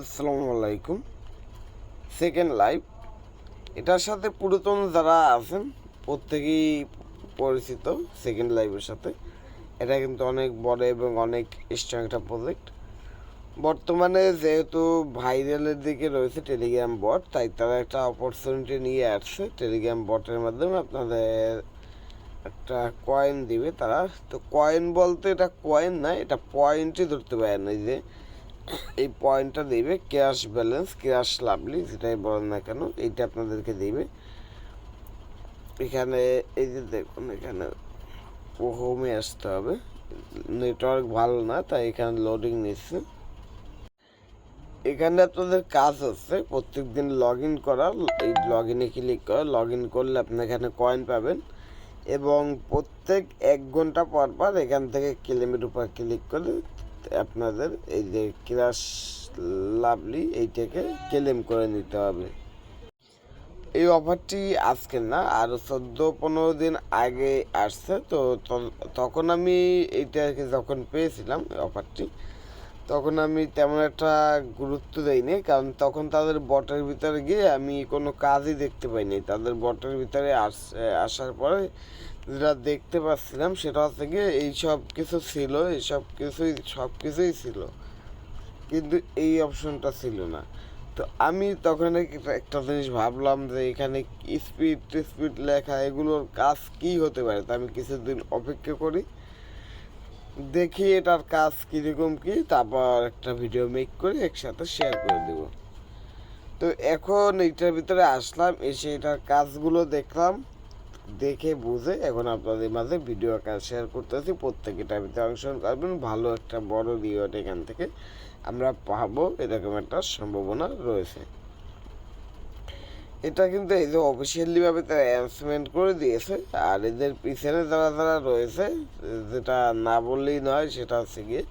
আসসালামু আলাইকুম। Second live এটার সাথে পুরাতন যারা আছেন, প্রত্যেকেই পরিচিত সেকেন্ড লাইভের সাথে। এটা কিন্তু অনেক বড় এবং অনেক স্ট্রং একটা প্রজেক্ট বর্তমানে যেহেতু ভাইরালের দিকে রয়েছে টেলিগ্রাম বট তাই তারা একটা অপরচুনিটি নিয়ে আসছে টেলিগ্রাম বটের মাধ্যমে আপনাদের একটা কয়েন দিবে তারা। তো কয়েন বলতে এটা কয়েন না, এটা পয়েন্টই ধরতে পারে না, এই যে এই পয়েন্টটা দেবে ক্যাশ ব্যালেন্স ক্যাশ লাভলি যেটাই বলেন না কেন, এইটা আপনাদেরকে দেবে। এখানে, এই যে দেখুন, এখানে হোমে আসতে হবে। নেটওয়ার্ক ভালো না, তাই এখানে লোডিং নিচ্ছে। এখানে আপনাদের কাজ হচ্ছে প্রত্যেক দিন লগ ইন করা এই লগ ইনে ক্লিক করা লগ ইন করলে আপনি এখানে কয়েন পাবেন। এবং প্রত্যেক এক ঘণ্টা পর পর এখান থেকে কিলোমিটার উপর ক্লিক করলে আপনাদের এই যে ক্রাশ লাভলি এইটাকে ক্লেম করে নিতে হবে। এই অফারটি আজকে না, আর চোদ্দ পনেরো দিন আগে আসছে, তো তখন আমি এইটাকে যখন পেয়েছিলাম অফারটি তখন আমি তেমন একটা গুরুত্ব দেইনি, কারণ তখন তাদের বটের ভিতরে গিয়ে আমি কোনো কাজই দেখতে পাইনি। তাদের বটের ভিতরে আস আসার পরে যেটা দেখতে পাচ্ছিলাম সেটা হচ্ছে গিয়ে এই সব কিছু ছিল, এই সব কিছুই সব কিছুই ছিল। কিন্তু এই অপশনটা ছিল না। তো আমি তখন একটা জিনিস ভাবলাম যে এখানে স্পিড স্পিড লেখা এগুলোর কাজ কি হতে পারে? তো আমি কিছুদিন অপেক্ষা করি। দেখি এটার কাজ কীরকম কি, তারপর একটা ভিডিও মেক করে একসাথে শেয়ার করে দেব। তো এখন এইটার ভিতরে আসলাম, এসে এটার কাজগুলো দেখলাম, দেখে বুঝে এখন আপনাদের মাঝে ভিডিও কাজ শেয়ার করতেছি। এটার ভিতরে অংশগ্রহণ করবেন, ভালো একটা বড় রিওয়ার্ড এখান থেকে আমরা পাবো, এরকম একটা সম্ভাবনা রয়েছে। এটা কিন্তু এই যে অফিসিয়ালি ভাবে তারা অ্যানাউন্সমেন্ট করে দিয়েছে, আর এদের পিছনে যারা যারা রয়েছে, যেটা না বললেই নয় সেটা হচ্ছে গিয়ে,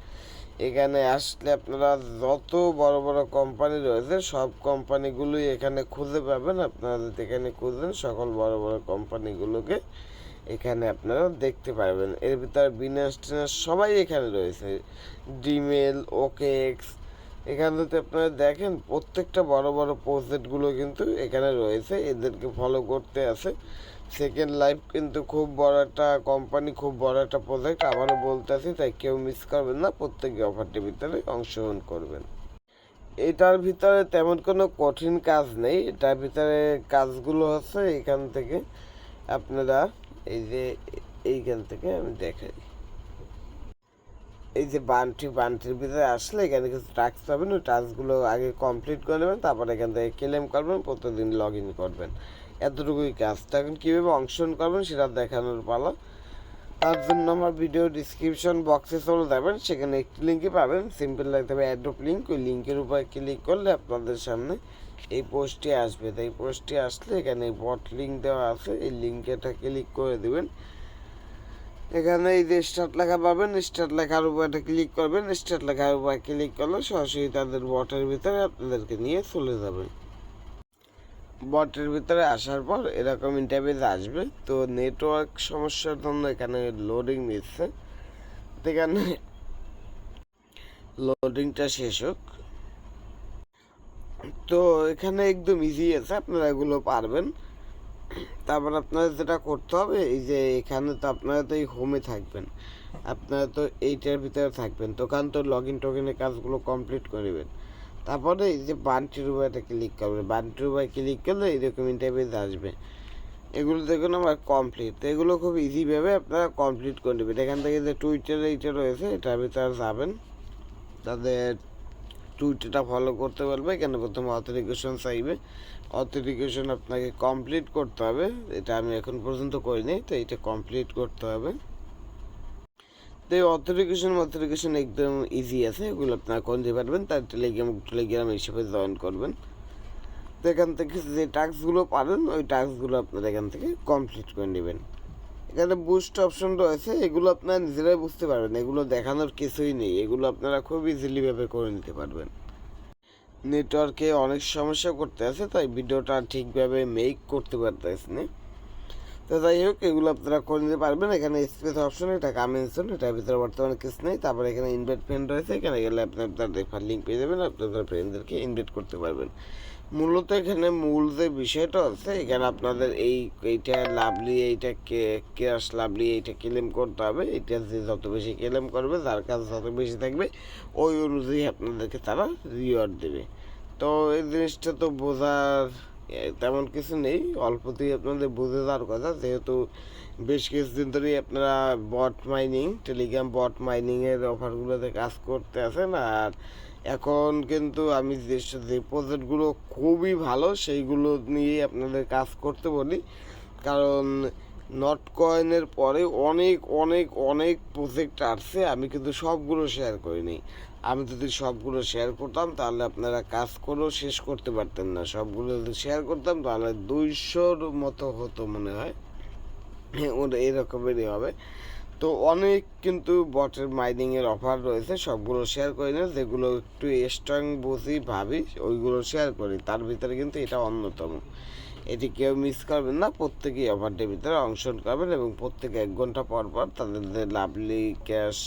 এখানে আসলে আপনারা যত বড় বড় কোম্পানি রয়েছে, সব কোম্পানিগুলোই এখানে খুঁজে পাবেন। আপনারা যদি এখানে খুঁজবেন সকল বড় বড় কোম্পানিগুলোকে এখানে আপনারা দেখতে পারবেন। এর ভিতরে বিনাস সবাই এখানে রয়েছে। ডিমেল ওকেক্স এখানে যদি আপনারা দেখেন, প্রত্যেকটা বড় বড় প্রজেক্টগুলো কিন্তু এখানে রয়েছে, এদেরকে ফলো করতে আছে। সেকেন্ড লাইফ কিন্তু খুব বড় একটা কোম্পানি খুব বড় একটা প্রজেক্ট আবারও বলতে আছি, তাই কেউ মিস করবেন না প্রত্যেকে অফারটির ভিতরে অংশগ্রহণ করবেন। এটার ভিতরে তেমন কোনো কঠিন কাজ নেই, এটার ভিতরে কাজগুলো হচ্ছে এখান থেকে আপনারা এই যে এইখান থেকে আমি দেখাই। এই যে বানটি, বানটির ভিতরে আসলে এখানে কিছু টাস্ক পাবেন ওই টাস্কগুলো আগে কমপ্লিট করে নেবেন, তারপর এখান থেকে ক্লেম করবেন, প্রতিদিন লগ ইন করবেন। এতটুকুই কাজ। এখন কীভাবে অংশগ্রহণ করবেন সেটা দেখানোর পালা। তার জন্য আমার ভিডিও ডিসক্রিপশন বক্সে চলে যাবেন, সেখানে একটি লিঙ্কে পাবেন। সিম্পল লাগতে হবে অ্যাড্রপ লিঙ্ক ওই লিঙ্কের উপরে ক্লিক করলে আপনাদের সামনে এই পোস্টটি আসবে। তো এই পোস্টটি আসলে এখানে বট লিঙ্ক দেওয়া আছে, এই লিঙ্কেটা ক্লিক করে দিবেন। এখানে এই যে স্টার্ট লেখা পাবেন স্টার্ট লেখার উপর একটা ক্লিক করবেন স্টার্ট লেখার উপর ক্লিক করলে সরাসরি তাদের বটের ভিতরে আপনাদেরকে নিয়ে চলে যাবে বটের ভিতরে আসার পর এরকম ইন্টারভিউ আসবে, তো নেটওয়ার্ক সমস্যার জন্য এখানে লোডিং নিচ্ছে। এখানে লোডিংটা শেষ হোক। তো এখানে একদম ইজি আছে, আপনারা এগুলো পারবেন। তারপর আপনাদের যেটা করতে হবে, এই যে এখানে তো আপনারা তো এই হোমে থাকবেন। আপনারা তো এইটার ভিতরে থাকবেন। তখন তো লগ ইন টগিনের কাজগুলো কমপ্লিট করবেন তারপরে এই যে বানটির উপরে ক্লিক করবেন। বানটির উপরে ক্লিক করলে এরকম ইন্টারভিউ আসবে। এগুলো দেখুন আমার কমপ্লিট তো এগুলো খুব ইজিভাবে আপনারা কমপ্লিট করে নেবেন। এখান থেকে যে টুইটার এইটা রয়েছে, এটার ভিতরে যাবেন। তাদের টুইটারটা ফলো করতে পারবে এখানে প্রথমে অথেন্টিকেশন চাইবে। অথেন্টিকেশন আপনাকে কমপ্লিট করতে হবে। এটা আমি এখন পর্যন্ত করিনি, তো এটা কমপ্লিট করতে হবে। তো এই অথেন্টিকেশন অথেন্টিকেশন একদম ইজি আছে, এগুলো আপনারা করতে পারবেন, তার টেলিগ্রাম টেলিগ্রাম হিসেবে জয়েন করবেন। তো এখান থেকে যে টাস্কগুলো পাবেন ওই টাস্কগুলো আপনারা এখান থেকে কমপ্লিট করে নেবেন। এখানে বুস্ট অপশন রয়েছে, এগুলো আপনারা নিজেরাই বুঝতে পারবেন, এগুলো দেখানোর কিছুই নেই, এগুলো আপনারা খুব ইজিলিভাবে করে নিতে পারবেন। নেটওয়ার্কে অনেক সমস্যা করতে আছে তাই ভিডিওটা ঠিকভাবে মেক করতে পারতেছি না। তো যাই হোক, এগুলো আপনারা করে নিতে পারবেন। এখানে স্পেস অপশন এটা কামেন্সন এটার ভিতরে বর্তমানে কিছু নেই। তারপরে এখানে ইনভাইট ফ্রেন্ড রয়েছে, এখানে গেলে আপনি আপনার রেফার লিঙ্ক পেয়ে যাবেন, আপনি আপনার ফ্রেন্ডদেরকে ইনভাইট করতে পারবেন। মূলত এখানে মূল যে বিষয়টা আছে এখানে আপনাদের এই, এইটা লাভলি এইটা কে ক্যাশ লাভলি এইটা ক্লেম করতে হবে। এটা যে যত বেশি ক্লেম করবে, যার কাজ যত বেশি থাকবে, ওই অনুযায়ী আপনাদেরকে তারা রিওয়ার্ড দেবে। তো এই জিনিসটা তো বোঝার তেমন কিছু নেই। অল্পতেই আপনাদের বুঝে যাওয়ার কথা, যেহেতু বেশ কিছুদিন ধরেই আপনারা বট মাইনিং টেলিগ্রাম বট মাইনিংয়ের অফারগুলোতে কাজ করতে আছেন। আর এখন কিন্তু আমি যে যে প্রজেক্টগুলো খুবই ভালো, সেইগুলো নিয়েই আপনাদের কাজ করতে বলি। কারণ নট কয়েনের পরে অনেক অনেক অনেক প্রজেক্ট আসছে, আমি কিন্তু সবগুলো শেয়ার করিনি। আমি যদি সবগুলো শেয়ার করতাম তাহলে আপনারা কাজ করেও শেষ করতে পারতেন না। সবগুলো যদি শেয়ার করতাম তাহলে দুইশোর মতো হতো মনে হয়। হ্যাঁ, ওটা এরকমেরই হবে। তো অনেক কিন্তু বটের মাইনিংয়ের অফার রয়েছে, সবগুলো শেয়ার করি না, যেগুলো একটু স্ট্রং বুঝি ভাবি, ওইগুলো শেয়ার করি। তার ভিতরে কিন্তু এটা অন্যতম। এটি কেউ মিস করবেন না প্রত্যেকেই অফারটির ভিতরে অংশগ্রহণ করবেন এবং প্রত্যেকে এক ঘণ্টা পর পর তাদের যে লাভলি ক্যাশ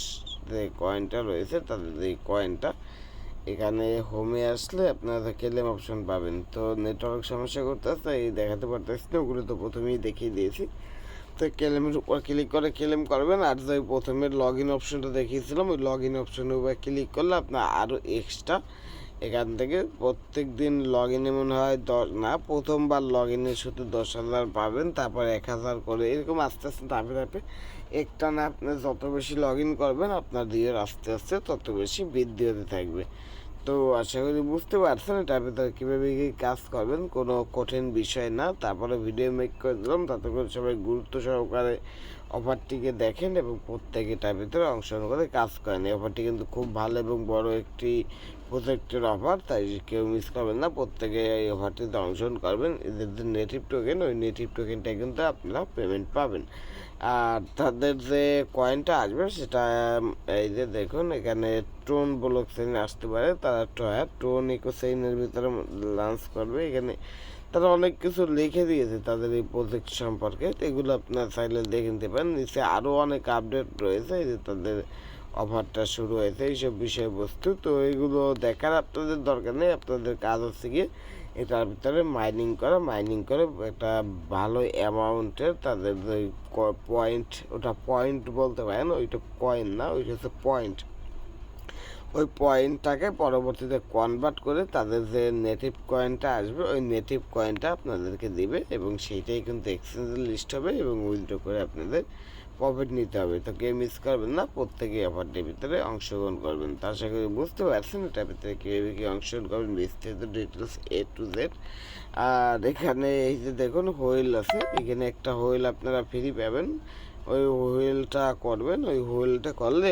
যে কয়েনটা রয়েছে, তাদের এই কয়েনটা এখানে হোমে আসলে আপনারা কেলেম অপশন পাবেন। তো নেটওয়ার্ক সমস্যা করতেছে, এই দেখাতে পারতেছি না, ওগুলো তো প্রথমেই দেখিয়ে দিয়েছি। তো কেলেমের উপর ক্লিক করে কেলেম করবেন। আর যে প্রথমে লগ ইন অপশনটা দেখিয়েছিলাম, ওই লগ ইন অপশনের উপর ক্লিক করলে আপনার আরও এক্সট্রা এখান থেকে প্রত্যেক দিন লগ ইনে মনে হয় দশ, না, প্রথমবার লগ ইনে শুধু দশ হাজার পাবেন, তারপর এক হাজার করে, এরকম আস্তে আস্তে ধাপে ধাপে একটা না আপনি যত বেশি লগ ইন করবেন, আপনার দিয়ে আস্তে আস্তে তত বেশি বৃদ্ধি হতে থাকবে। তো আশা করি বুঝতে পারছেন এটার ভিতরে কীভাবে কী কাজ করবেন, কোনো কঠিন বিষয় না। তারপরে ভিডিও মেক করে দিলাম, তাতে করে সবাই গুরুত্ব সহকারে অফারটিকে দেখেন এবং প্রত্যেকে এটার ভিতরে অংশগ্রহণ করে কাজ করেন। এই অফারটি কিন্তু খুব ভালো এবং বড় একটি প্রজেক্টের অফার তাই কেউ মিস করবেন না। প্রত্যেকে এই অফারটিতে অংশগ্রহণ করবেন। এদের যে নেটিভ টোকেন ওই নেটিভ টোকেনটা কিন্তু আপনারা পেমেন্ট পাবেন। আর তাদের যে কয়েনটা আসবে, সেটা এই যে দেখুন, এখানে টোন ব্লক চেইন আসতে পারে। তারা টোন ইকো চেইনের ভিতরে লঞ্চ করবে। এখানে তারা অনেক কিছু লিখে দিয়েছে তাদের এই প্রজেক্ট সম্পর্কে। এগুলো আপনার চাইলে দেখে নিতে পারেন। নিচে আরও অনেক আপডেট রয়েছে যে তাদের অফারটা শুরু হয়েছে, এইসব বিষয়বস্তু। তো এগুলো দেখার আপনাদের দরকার নেই। আপনাদের কাজ হচ্ছে গিয়ে এটার ভিতরে মাইনিং করা। মাইনিং করে একটা ভালো অ্যামাউন্টের তাদের পয়েন্ট ওটা পয়েন্ট বলতে পারেন। ওইটা কয়েন না, ওইটা হচ্ছে পয়েন্ট ওই পয়েন্টটাকে পরবর্তীতে কনভার্ট করে তাদের যে নেটিভ কয়েনটা আসবে, ওই নেটিভ কয়েনটা আপনাদেরকে দিবে এবং সেইটাই কিন্তু এক্সচেঞ্জের লিস্ট হবে এবং উইথড্র করে আপনাদের প্রফিট নিতে হবে। তো কেউ মিস করবেন না, প্রত্যেকেই অফারটির ভিতরে অংশগ্রহণ করবেন। তার করি বুঝতে পারছেন এটার ভিতরে কীভাবে কী অংশগ্রহণ করবেন, বিস্তারিত ডিটেলস এ টু জেড আর এখানে এই যে দেখুন হুইল আছে। এখানে একটা হুইল আপনারা ফ্রি পাবেন। ওই হুইলটা করবেন। ওই হুইলটা করলে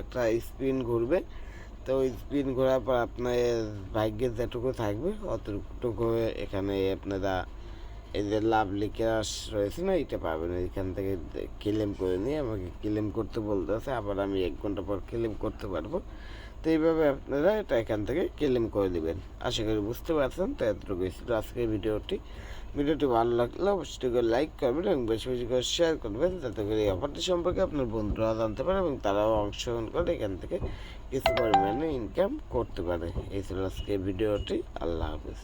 একটা স্পিন ঘুরবে। তো ওই স্পিন ঘোরার পর আপনার ভাগ্যের যেটুকু থাকবে, অতটুকু এখানে আপনারা এই যে লাভলি ক্যাশ রয়েছে না, এটা পাবেন। এখান থেকে ক্লেম করে নিয়ে আমাকে ক্লেম করতে বলতে আছে আবার আমি এক ঘণ্টা পর ক্লেম করতে পারব। তো এইভাবে আপনারা এটা এখান থেকে ক্লেম করে দেবেন। আশা করি বুঝতে পারছেন, তো এতটুকু ছিল আজকের ভিডিওটি। ভিডিওটি ভালো লাগলে অবশ্যই করে লাইক করবেন এবং বেশি বেশি করে শেয়ার করবেন, যাতে করে এই অফারটি সম্পর্কে আপনার বন্ধুরা জানতে পারে এবং তারাও অংশগ্রহণ করে এখান থেকে কিছু পরিমাণে ইনকাম করতে পারে। এই ছিল আজকে ভিডিওটি। আল্লাহ হাফিজ।